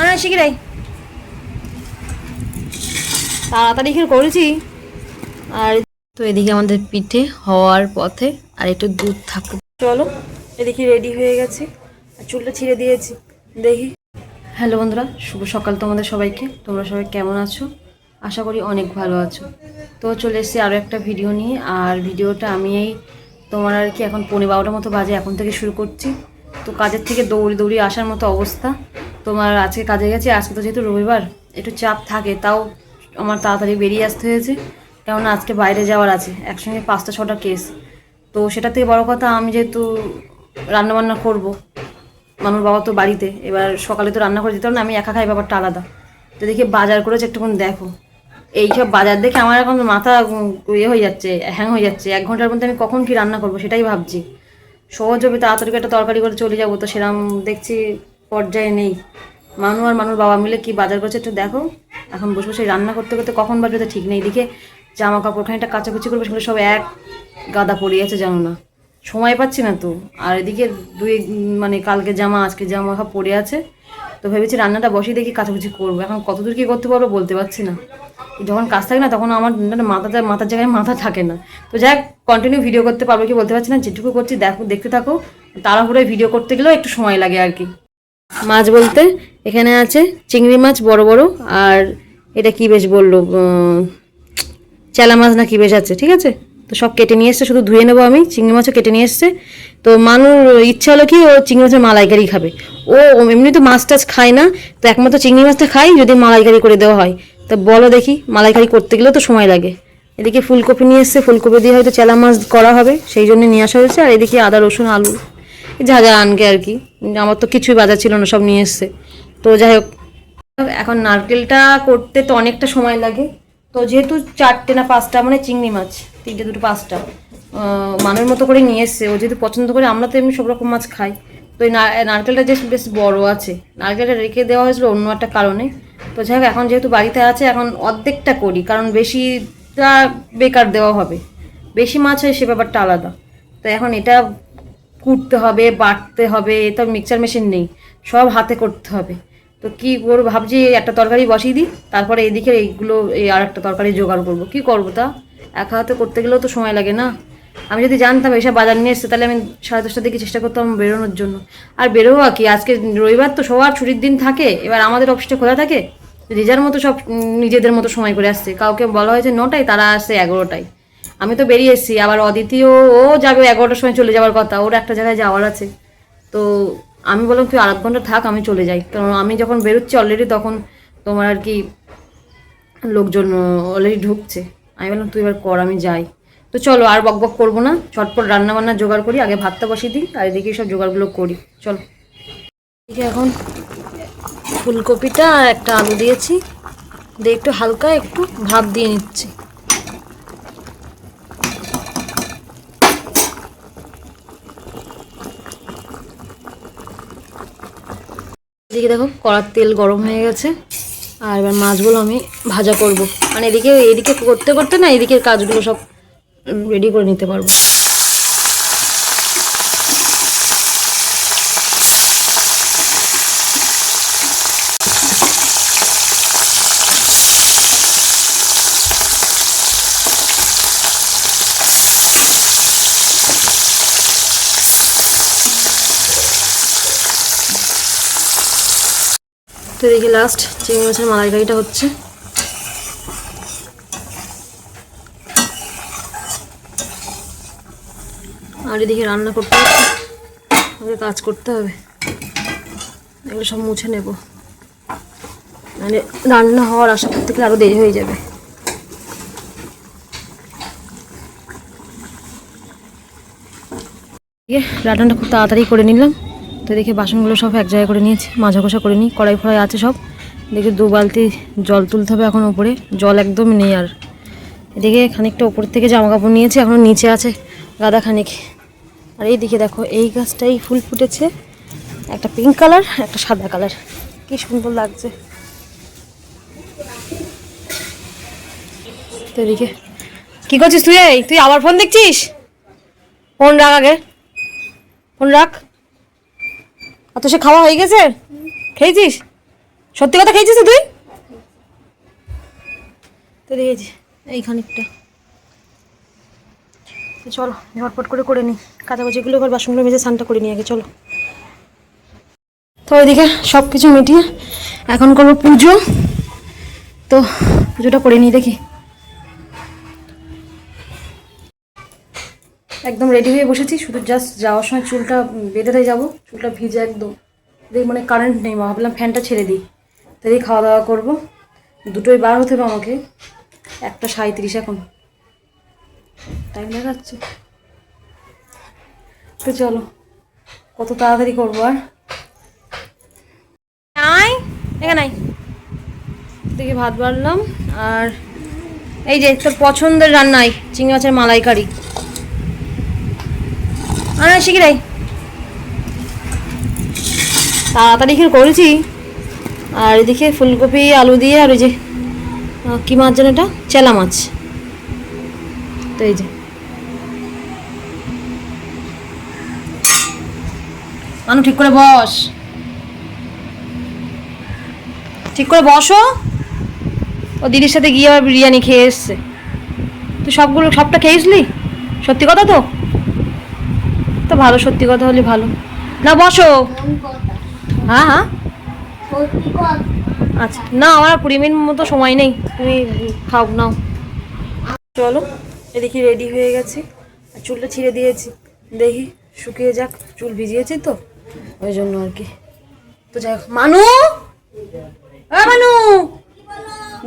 আনা শিখিরাই তাড়াতাড়ি করে করেছি। আর তো এদিকে আমাদের পিঠে হওয়ার পথে আর একটু দুধ থাকবে চলো, এদিকে রেডি হয়ে গেছে। আর চুলটা ছিঁড়ে দিয়েছি। দেখি। হ্যালো বন্ধুরা, শুভ সকাল তোমাদের সবাইকে। তোমরা সবাই কেমন আছো? আশা করি অনেক ভালো আছো। তো চলে এসেছি আরও একটা ভিডিও নিয়ে। আর ভিডিওটা আমি এই তোমার আর কি এখন পনেরো বারোটার মতো বাজে এখন থেকে শুরু করছি। তো কাজের থেকে দৌড়ি দৌড়ি আসার মতো অবস্থা। তোমার আজকে কাজে গেছি, আজকে তো যেহেতু রবিবার, একটু চাপ থাকে, তাও আমার তাড়াতাড়ি বেরিয়ে আসতে হয়েছে। কেননা আজকে বাইরে যাওয়ার আছে, একসঙ্গে পাঁচটা ছটা কেস তো সেটা থেকে বড় কথা, আমি যেহেতু রান্নাবান্না করব মানুষ বাবা তো বাড়িতে, এবার সকালে তো রান্না করে দিতে না, আমি একা খাই, ব্যাপারটা আলাদা। তো দেখি বাজার করেছে একটুক্ষণ দেখো। এইসব বাজার দেখে আমার এখন মাথা ইয়ে হয়ে যাচ্ছে, হ্যাং হয়ে যাচ্ছে। এক ঘণ্টার মধ্যে আমি কখন কি রান্না করব, সেটাই ভাবছি। সহজ হবে, তাড়াতাড়ি একটা তরকারি করে চলে যাব, তো সেরকম দেখছি পর্যায়ে নেই। মানু আর মানুর বাবা মিলে কি বাজার করছে একটু দেখো। এখন বসে বসে রান্না করতে করতে কখন বাজবে তো ঠিক নেই। এদিকে জামা কাপড় খানিকটা কাচাকুচি করবে, সেগুলো সব এক গাদা পড়ে আছে জানো না। সময় পাচ্ছি না তো। আর এদিকে দুই মানে কালকে জামা, আজকে জামা সব পড়ে আছে। তো ভেবেছি রান্নাটা বসিয়ে দেখি কাচাকুচি করব। এখন কতদূর কী করতে পারব বলতে পারছি না। যখন কাজ থাকে না, তখন আমার মাথাটা, মাথার জায়গায় মাথা থাকে না। তো যাক কন্টিনিউ ভিডিও করতে পারব কি বলতে পারছি না। যেটুকু করছি দেখো, দেখতে থাকো। তাড়াহুড়ো ভিডিও করতে গেলেও একটু সময় লাগে আর কি। মাছ বলতে এখানে আছে চিংড়ি মাছ বড় বড়, আর এটা কি বেশ বলল চেলা মাছ না কি বেশ আছে, ঠিক আছে? তো সব কেটে নিয়ে এসছে, শুধু ধুয়ে নেব আমি, চিংড়ি মাছও কেটে নিয়ে এসছে। তো মানুর ইচ্ছা হলো কি, ও চিংড়ি মাছের মালাইকারি খাবে। ও এমনি তো মাছ টাছ খায় না, তো একমাত্র চিংড়ি মাছটা খাই যদি মালাইকারি করে দেওয়া হয়। তো বলো দেখি, মালাইকারি করতে গেলেও তো সময় লাগে। এদিকে ফুলকপি নিয়ে এসছে, ফুলকপি দিয়ে হয়তো চেলা মাছ করা হবে, সেই জন্য নিয়ে আসা হয়েছে, আর এদিকে আদা, রসুন, আলু। যা যা আনকে আর কি। আমার তো কিছুই বাজার ছিল না, সব নিয়ে এসছে। তো যাই হোক, এখন নারকেলটা করতে তো অনেকটা সময় লাগে। তো যেহেতু চারটে না পাঁচটা মানে চিংড়ি মাছ, তিনটে, দুটো, পাঁচটা মানের মতো করে নিয়ে এসছে। ও যেহেতু পছন্দ করে, আমরা তো এমনি সব রকম মাছ খাই। তো এই নারকেলটা যে বেশ বড় আছে। নারকেলটা রেখে দেওয়া হয়েছিল অন্য একটা কারণে। তো যাই হোক, এখন যেহেতু বাড়িতে আছে, এখন অর্ধেকটা করি, কারণ বেশিটা বেকার দেওয়া হবে। বেশি মাছ হয়, সে ব্যাপারটা আলাদা। তো এখন এটা কুটতে হবে, বাটতে হবে তো মিক্সচার মেশিন নেই, সব হাতে করতে হবে। তো কি করব, ভাবছি একটা তরকারি বসিয়ে দিই, তারপরে এদিকে এইগুলো, এই আর একটা তরকারি জোগাড় করব। কী করব তা? একা হাতে করতে গেলেও তো সময় লাগে না। আমি যদি জানতাম এসব বাজার নিয়ে এসছে তাহলে আমি সাড়ে দশটার দিকে চেষ্টা করতাম বেরোনোর জন্য। আর বেরোবো কি? আজকে রবিবার তো সবার ছুটির দিন থাকে, এবার আমাদের অফিসটা খোলা থাকে, যে যার মতো সব নিজেদের মতো সময় করে আসছে। কাউকে বলা হয়েছে নটায়, তারা আসছে এগারোটায়। আমি তো বেরিয়ে এসেছি, আবার অদিতিও, ও যাবে এগারোটার সময় চলে যাওয়ার কথা, ওর একটা জায়গায় যাওয়ার আছে। তো আমি বললাম, তুই আধ ঘণ্টা থাক, আমি চলে যাই। কারণ আমি যখন বেরোচ্ছি অলরেডি তখন তোমার আর কি লোকজন অলরেডি ঢুকছে। আমি বললাম, তুই এবার কর, আমি যাই। তো চলো, আর বক বক করব না। চটপট রান্না বান্না জোগাড় করি, আগে ভাতটা বসিয়ে দিই, আর এদিকে সব জোগাড়গুলো করি। চলো। এদিকে এখন ফুলকপিটা আর একটা আলু দিয়েছি। দিয়ে একটু হালকা একটু ভাপ দিয়ে নিচ্ছি। এদিকে দেখো, কড়ার তেল গরম হয়ে গেছে। আর এবার মাছগুলো আমি ভাজা করব। মানে এদিকে এদিকে করতে করতে না, এদিকের কাজগুলো সব রেডি করে নিতে পারব। তো এদিকে লাস্ট চিংড়ি মাছের মালাইকারিটা হচ্ছে। আর এদিকে রান্না করতে হবে। কাজ করতে হবে। এগুলো সব মুছে নেব। মানে রান্না হওয়ার আশা করতে গেলে আরও দেরি হয়ে যাবে। রান্নাটা খুব তাড়াতাড়ি করে নিলাম। তো দেখে বাসনগুলো সব এক জায়গায় করে নিয়েছি, মাজা কষা করে নিই, কড়াই ফড়াই আছে সব। দেখে দু বালতি জল তুলতে হবে এখন ওপরে, জল একদম নেই আর। এদিকে খানিকটা ওপর থেকে জামা কাপড় নিয়েছি, এখন নিচে আছে গাদা খানিক। আর এই দিকে দেখো, এই গাছটাই ফুল ফুটেছে, একটা পিঙ্ক কালার একটা সাদা কালার কি সুন্দর লাগছে। তো এদিকে, কি করছিস তুই? তুই আবার ফোন দেখছিস? ফোন রাখ আগে। ফোন রাখ। আর তো সে খাওয়া হয়ে গেছে? খেয়েছিস? সত্যি কথা খেয়েছিস তুই? তো দিয়েছি এই খানিকটা। চলো, ঝটপট করে করে নিই। কাচাকুচিগুলো করে বাসনগুলো মেজে স্নানটা করে নিই আগে, চলো। তো ওইদিকে সব কিছু মিটিয়ে এখন করব পুজো। তো পুজোটা করে নিই দেখি। একদম রেডি হয়ে বসেছি, শুধু জাস্ট যাওয়ার সময় চুলটা বেঁধে যাব। চুলটা ভিজে একদম। দেখি মানে কারেন্ট নেই ভাবলাম ফ্যানটা ছেড়ে দিই। তো দিয়ে খাওয়া দাওয়া করব। দুটোই বার হতে হবে আমাকে। একটা সাঁত্রিশ এখন। টাইম লাগাচ্ছে তো চলো, কত তাড়াতাড়ি করব আর? নাই নাই। দেখি ভাত বাড়লাম, আর এই যে তোর পছন্দের রান্নাই চিংড়ি মাছের মালাইকারি। আনা শিখিরাই তাড়াতাড়ি করে করেছি আর এদিকে ফুলকপি আলু দিয়ে আর ওই যে কি মাছ যেন এটা চেলা মাছ তো এই যে মানু ঠিক করে বস ঠিক করে বসো ও দিদির সাথে গিয়ে আবার বিরিয়ানি খেয়ে এসছে তুই সবগুলো সবটা খেয়েছিলি সত্যি কথা তো তো ভালো, সত্যি কথা হলে ভালো। না, বসো। হ্যাঁ হ্যাঁ। আচ্ছা না, আমার কুড়ি মিনিট মতো সময় নেই। তুমি খাও, নাও। চলো, এদিকে রেডি হয়ে গেছি। চুলটা ছিঁড়ে দিয়েছি। দেখি, শুকিয়ে যাক। চুল ভিজিয়েছি তো, ওই জন্য আর কি। তো যাই মানু! মানু!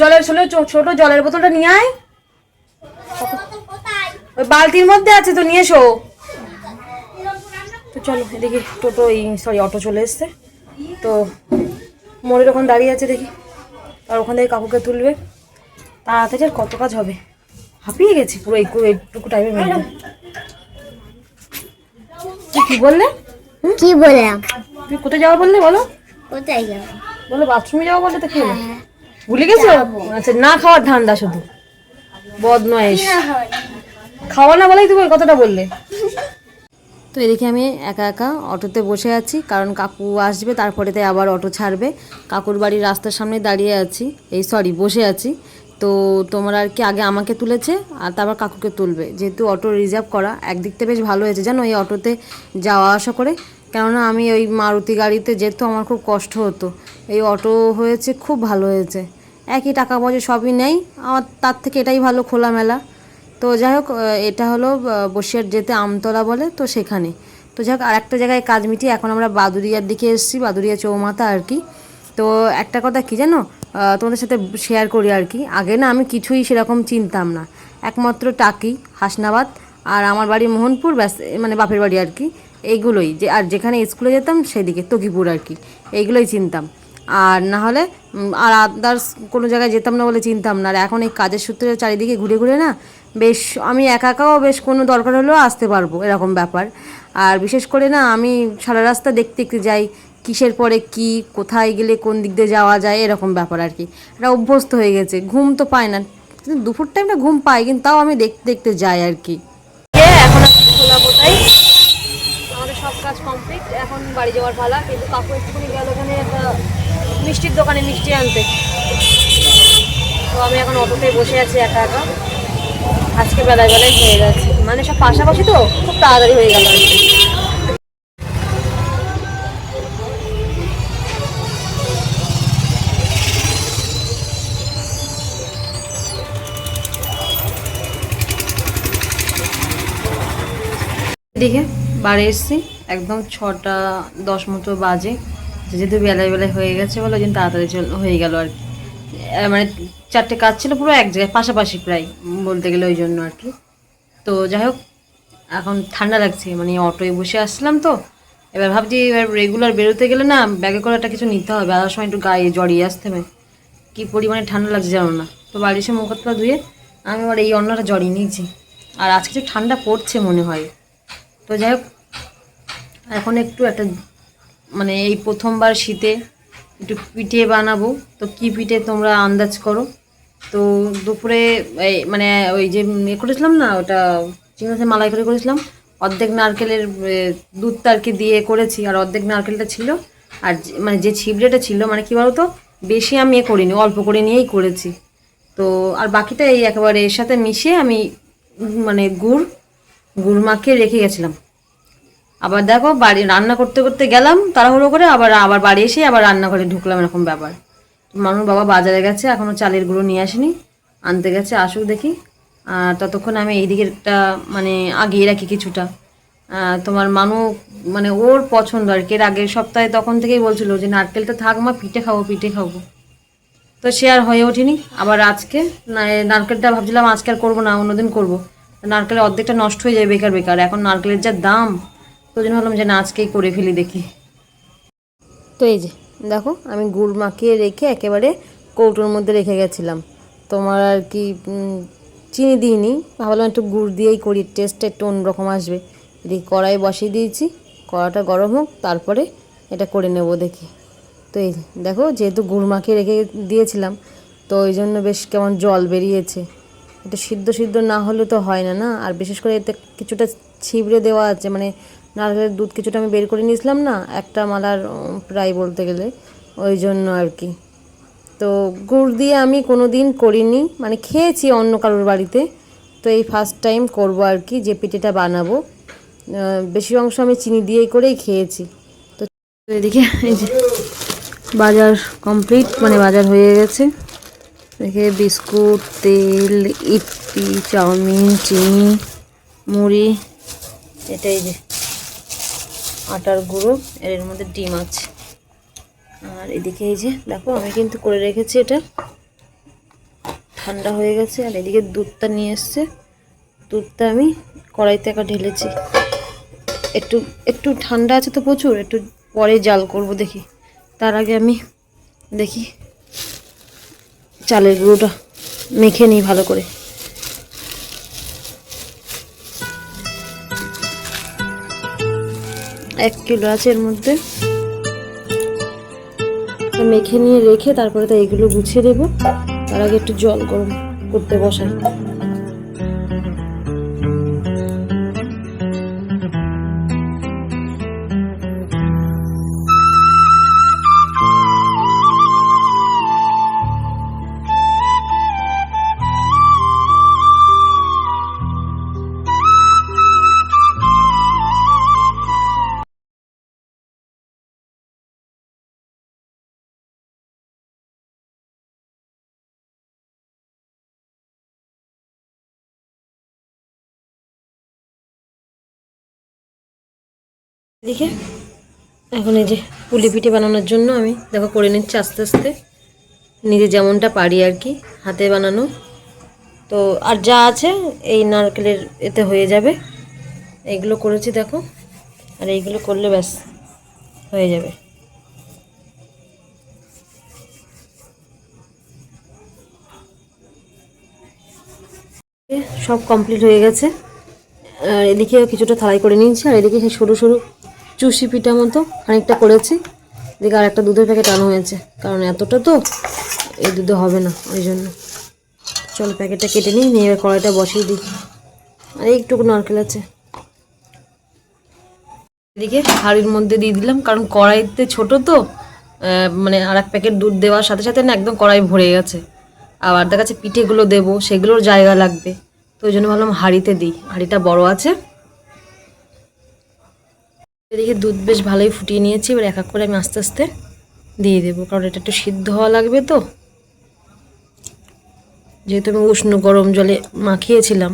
জলের ছোট ছোট জলের বোতলটা নিয়ে আয়। ওই বালতির মধ্যে আছে তো, নিয়ে এসো। তো চলো এদিকে টোটো এই সরি অটো চলে এসছে। তো মোড়ের ওখানে দাঁড়িয়ে আছে দেখি আর ওখান থেকে কাকুকে তুলবে। তাড়াতাড়ি আর কত কাজ হবে? হাঁপিয়ে গেছি পুরো একটু এইটুকু টাইমের মধ্যে। তুই কি বললে? কি বললাম? তুমি কোথায় যাওয়া বললে বলো? কোথায় যাব? বলো বাথরুমে যাওয়া বললে তো খেয়ে ভুলে গেছো? আচ্ছা না খাওয়ার ধান্দা শুধু। বদ নয় খাওয়া না বলেই তুমি ওই কথাটা বললে। তো এদিকে আমি একা একা অটোতে বসে আছি, কারণ কাকু আসবে, তারপরে তাই আবার অটো ছাড়বে। কাকুর বাড়ির রাস্তার সামনে দাঁড়িয়ে আছি, এই সরি বসে আছি। তো তোমরা আর কি আগে আমাকে তুলেছে, আর তারপর কাকুকে তুলবে। যেহেতু অটো রিজার্ভ করা একদিক থেকে বেশ ভালো হয়েছে, জানো, এই অটোতে যাওয়া আসা করে। কেননা আমি ওই মারুতি গাড়িতে যেত, আমার খুব কষ্ট হতো। এই অটো হয়েছে, খুব ভালো হয়েছে। একই টাকা পয়সা সবই নেই, আমার তার থেকে এটাই ভালো খোলামেলা। তো যাই হোক এটা হলো বসিরহাট যেতে আমতলা বলে, তো সেখানে। তো যাই হোক আর একটা জায়গায় কাজ মিটিয়ে এখন আমরা বাদুরিয়ার দিকে এসেছি বাদুরিয়া চৌমাথা আর কি। তো একটা কথা কি জানো তোমাদের সাথে শেয়ার করি আর কি। আগে না আমি কিছুই সেরকম চিনতাম না। একমাত্র টাকি, হাসনাবাদ আর আমার বাড়ি মোহনপুর, ব্যাস মানে বাপের বাড়ি আর কি। এইগুলোই, যে, আর যেখানে স্কুলে যেতাম সেদিকে, তকিপুর আর কি। এইগুলোই চিনতাম। আর না হলে আর আদার্স কোনো জায়গায় যেতাম না বলে চিনতাম না। আর এখন এই কাজের সূত্রে চারিদিকে ঘুরে ঘুরে না বেশ, আমি একা একাও বেশ কোনো দরকার হলেও আসতে পারব এরকম ব্যাপার। আর বিশেষ করে না, আমি সারা রাস্তা দেখতে দেখতে যাই, কিসের পরে কি, কোথায় গেলে কোন দিক দিয়ে যাওয়া যায়, এরকম ব্যাপার আর কি। এটা অভ্যস্ত হয়ে গেছে, ঘুম তো পায় না। কিন্তু দুপুর টাইমটা ঘুম পাই কিন্তু তাও আমি দেখতে দেখতে যাই আর কি। এখন সব কাজ কমপ্লিট এখন বাড়ি যাওয়ার কিন্তু একটা মিষ্টির দোকানে মিষ্টি আনতে। তো আমি এখন অটোতে বসে আছি একা একা। আজকে বেলায় বেলায় হয়ে যাচ্ছে। মানে সব পাশাপাশি তো খুব তাড়াতাড়ি হয়ে গেল আর কি। এদিকে বাড়ি এসেছি, একদম ছটা দশ মতো বাজে। যেহেতু বেলায় বেলায় হয়ে গেছে বলে ওই জন্য তাড়াতাড়ি হয়ে গেল আর কি। মানে চারটে কাজ ছিল পুরো এক জায়গায়, পাশাপাশি প্রায় বলতে গেলে ওই জন্য আর কি। তো যাই হোক, এখন ঠান্ডা লাগছে মানে অটোয় বসে আসলাম তো। এবার ভাবছি এবার রেগুলার বেরোতে গেলে না ব্যাগে করে একটা কিছু নিতে হবে আসার সময় একটু গায়ে জড়িয়ে আসতে হবে। কী পরিমাণে ঠান্ডা লাগছে জানো না। তো বাড়ি এসে মুখ ধুয়ে আমি আবার এই অন্যটা জড়িয়ে নিয়েছি। আর আজকে একটু ঠান্ডা পড়ছে মনে হয়। তো যাই হোক, এখন একটু একটা মানে এই প্রথমবার শীতে একটু পিঠে বানাবো। তো কি পিঠে তোমরা আন্দাজ করো? তো দুপুরে মানে ওই যে ইয়ে করেছিলাম না ওটা চিংড়ি মালাই করে করেছিলাম। অর্ধেক নারকেলের এ, দুধটা আর কি দিয়ে করেছি আর অর্ধেক নারকেলটা ছিল। আর মানে যে ছিবড়েটা ছিল মানে কি বলতো বেশি আমি এ করিনি অল্প করে নিয়েই করেছি। তো আর বাকিটা এই একেবারে এর সাথে মিশিয়ে আমি মানে গুড় গুড় মাখিয়ে রেখে গেছিলাম। আবার দেখো বাড়ি রান্না করতে করতে গেলাম, তাড়াহুড়ো করে আবার আবার বাড়ি এসে আবার রান্নাঘরে ঢুকলাম এরকম ব্যাপার। মানুষ বাবা বাজারে গেছে এখনও চালের গুঁড়ো নিয়ে আসেনি, আনতে গেছে, আসুক দেখি। আর ততক্ষণ আমি এই দিকেরটা মানে আগিয়ে রাখি কিছুটা। তোমার মানু মানে ওর পছন্দ আর কি, এর আগের সপ্তাহে তখন থেকেই বলছিল যে নারকেলটা থাক মা, পিঠে খাব পিঠে খাব। তো সে আর হয়ে ওঠেনি। আবার আজকে নারকেলটা ভাবছিলাম আজকে আর করব না, অন্যদিন করব। নারকেলের অর্ধেকটা নষ্ট হয়ে যায় বেকার বেকার। এখন নারকেলের যা দাম তো জন্য ভাবলাম যে না, আজকেই করে ফেলি, দেখি। তো এই যে, দেখো, আমি গুড় মাখিয়ে রেখে একেবারে কৌটোর মধ্যে রেখে গেছিলাম। তোমার আর কি চিনি দিইনি। ভাবলাম একটু গুড় দিয়েই করি টেস্টটা একটু অন্যরকম আসবে। এদিকে কড়াই বসিয়ে দিয়েছি, কড়াটা গরম হোক, তারপরে এটা করে নেব, দেখি। তো এই দেখো, যেহেতু গুড় মাখিয়ে রেখে দিয়েছিলাম, তো ওই জন্য বেশ কেমন জল বেরিয়েছে। এটা সিদ্ধ সিদ্ধ না হলে তো হয় না না? আর বিশেষ করে এতে কিছুটা ছিবড়ে দেওয়া আছে মানে নারকেলের দুধ কিছুটা আমি বের করে নিয়েছিলাম না, একটা মালার প্রায় বলতে গেলে। ওই জন্য আর কি। তো গুড় দিয়ে আমি কোনো দিন করিনি মানে খেয়েছি অন্য কারোর বাড়িতে। তো এই ফার্স্ট টাইম করব আর কি, যে পিঠেটা বানাবো। বেশি অংশ আমি চিনি দিয়েই করেই খেয়েছি। তো এদিকে এই যে বাজার কমপ্লিট মানে বাজার হয়ে গেছে। দেখে বিস্কুট, তেল ইপি চাউমিন, চিনি, মুড়ি, এটাই যে। আটার গুঁড়ো এর মধ্যে ডিম আছে। আর এদিকে এই যে, দেখো, আমি কিন্তু করে রেখেছি এটা। ঠান্ডা হয়ে গেছে, আর এদিকে দুধটা নিয়ে এসছে। দুধটা আমি কড়াইতে একা ঢেলেছি। একটু একটু ঠান্ডা আছে তো প্রচুর, একটু পরে জাল করব দেখি। তার আগে আমি দেখি চালের গুঁড়োটা মেখে নিই ভালো করে। এক কিলো আছে এর মধ্যে। মেখে নিয়ে রেখে তারপরে তো এগুলো গুছিয়ে দেবো। তার আগে একটু জল গরম করতে বসাই। এদিকে এখন এই যে পুলি পিঠে বানানোর জন্য আমি, দেখো, করে নিচ্ছি আস্তে আস্তে। নিজে যেমনটা পারি আর কি, হাতে বানানো। তো আর যা আছে, এই নারকেলের এতে হয়ে যাবে। এইগুলো করেছি, দেখো। আর এইগুলো করলে ব্যাস, হয়ে যাবে। সব কমপ্লিট হয়ে গেছে। আর এদিকে কিছুটা থালাই করে নিয়েছি, আর এদিকে সরু সরু চুষি পিঠা মতো খানিকটা করেছি। এদিকে আর একটা দুধের প্যাকেট আনা হয়েছে। কারণ এতটা তো, এই দুধে হবে না, ওই জন্য। চল প্যাকেটটা কেটে নিই, নিয়ে এবার কড়াইটা বসিয়ে দিই। আর একটুকু নারকেল আছে। এদিকে হাঁড়ির মধ্যে দিয়ে দিলাম, কারণ কড়াইতে ছোট তো মানে আর এক প্যাকেট দুধ দেওয়ার সাথে সাথে না একদম কড়াই ভরে গেছে। আবার দেখা যাচ্ছে পিঠেগুলো দেবো, সেগুলোর জায়গা লাগবে। তো ওই জন্য ভাবলাম হাঁড়িতে দিই। হাঁড়িটা বড় আছে এদিকে দুধ বেশ ভালোই ফুটিয়ে নিয়েছি, এবার এক এক করে আমি আস্তে আস্তে দিয়ে দেবো, কারণ এটা একটু সিদ্ধ হওয়া লাগবে তো। যেহেতু আমি উষ্ণ গরম জলে মাখিয়েছিলাম।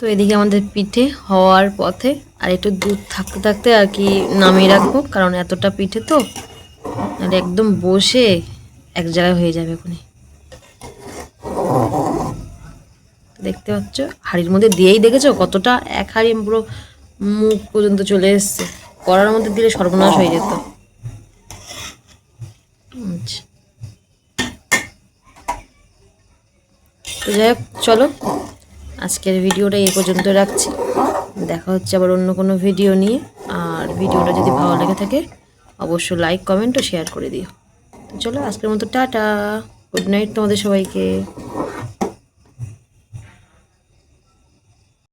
তো এদিকে আমাদের পিঠে হওয়ার পথে আর একটু দুধ থাকতে থাকতে আর কি নামিয়ে রাখব, কারণ এতটা পিঠে তো। আর একদম বসে এক জায়গায় হয়ে যাবে এখনই। দেখতে পাচ্ছ? হাড়ির মধ্যে দিয়েই দেখেছ কতটা? এক হাড়ি পুরো মুখ পর্যন্ত চলে এসছে। করার মধ্যে দিলে সর্বনাশ হয়ে যেত। আচ্ছা। যাই হোক, চলো। আজকের ভিডিওটা এ পর্যন্ত রাখছি। দেখা হচ্ছে আবার অন্য কোনো ভিডিও নিয়ে। আর ভিডিওটা যদি ভালো লেগে থাকে অবশ্যই লাইক কমেন্ট ও শেয়ার করে দিও। চলো, আজকের মতো টাটা। গুড নাইট তোমাদের সবাইকে।